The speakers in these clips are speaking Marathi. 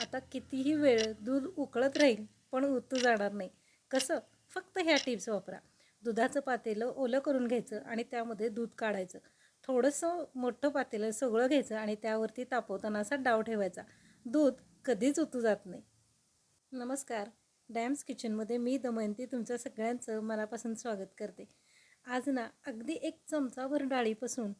आता कितीही वेळ दूध उकळत राहील पण उतू जाणार नाही. कसं? फक्त ह्या टिप्स वापरा. दुधाचं पातेलं ओलं करून घ्यायचं आणि त्यामध्ये दूध काढायचं. थोडंसं मोठं पातेलं सगळं घ्यायचं आणि त्यावरती तापवताना असा डाव ठेवायचा. दूध कधीच उतू जात नाही. नमस्कार. डॅम्स किचनमध्ये मी दमयंती तुमच्या सगळ्यांचं मनापासून स्वागत करते. आज ना अगदी एक चमचाभर डाळीपासून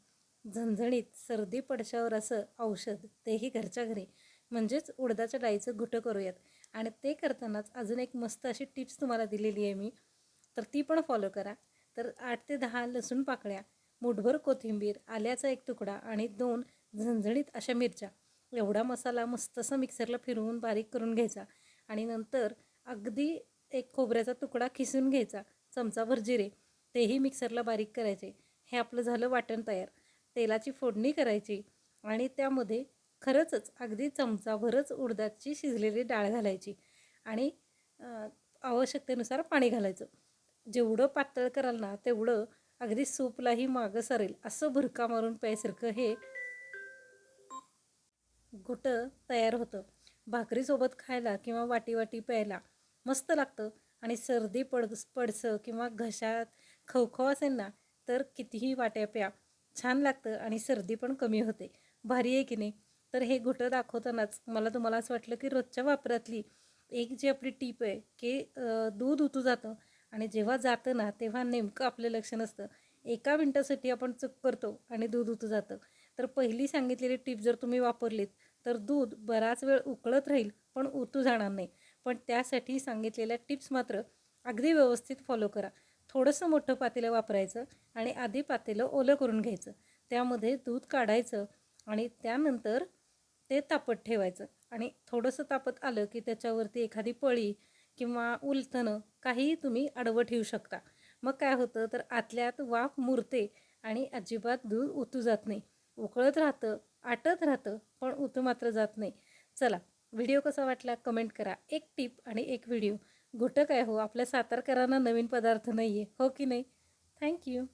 झणझणीत सर्दी पडशावर असं औषध तेही घरच्या घरी. म्हणजेच उडदाच्या डाळीचं घुटं करूयात. आणि ते करतानाच अजून एक मस्त अशी टिप्स तुम्हाला दिलेली आहे मी. तर ती पण फॉलो करा. तर आठ ते दहा लसूण पाकळ्या मुठभर कोथिंबीर आल्याचा एक तुकडा आणि दोन झणझणीत अशा मिरच्या. एवढा मसाला मस्तसा मिक्सरला फिरवून बारीक करून घ्यायचा. आणि नंतर अगदी एक खोबऱ्याचा तुकडा खिसून घ्यायचा. चमचाभर जिरे. तेही मिक्सरला बारीक करायचे. हे आपलं झालं वाटण तयार. तेलाची फोडणी करायची. आणि त्यामध्ये खरंचच अगदी चमचाभरच उडदाची शिजलेली डाळ घालायची आणि आवश्यकतेनुसार पाणी घालायचं. जेवढं पातळ कराल ना तेवढं अगदी सूपलाही मागं सरेल असं भुरका मारून प्यायसारखं हे घुटं तयार होतं. भाकरीसोबत खायला किंवा वाटी वाटी प्यायला मस्त लागतं आणि सर्दी पड पडसं किंवा घशात खवखव असेल ना तर कितीही वाट्या प्या. छान लागतं आणि सर्दी पण कमी होते. भारी आहे की नाही? तर हे घुटं दाखवतानाच मला तुम्हाला असं वाटलं की रोजच्या वापरातली एक जी आपली टीप आहे की दूध उतू जातं आणि जेव्हा जातं ना तेव्हा नेमकं आपलं लक्ष नसतं. एका मिनटासाठी आपण चूक करतो आणि दूध उतू जातं. तर पहिली सांगितलेली टीप जर तुम्ही वापरलीत तर दूध बराच वेळ उकळत राहील पण उतू जाणार नाही. पण त्यासाठी सांगितलेल्या टिप्स मात्र अगदी व्यवस्थित फॉलो करा. थोडंसं मोठं पातेलं वापरायचं आणि आधी पातेलं ओलं करून घ्यायचं. त्यामध्ये दूध काढायचं आणि त्यानंतर ते तापत ठेवायचं. आणि थोडंसं तापत आलं की त्याच्यावरती एखादी पळी किंवा उलथनं काहीही तुम्ही अडवं ठेवू शकता. मग काय होतं तर आतल्यात वाफ मुरते आणि अजिबात दूध उतू जात नाही. उकळत राहतं आटत राहतं पण उतू मात्र जात नाही. चला व्हिडिओ कसा वाटला कमेंट करा. एक टिप आणि एक व्हिडिओ. घुटक काय हो आपल्या सातारकरांना नवीन पदार्थ नाही आहे हो की नाही? थँक्यू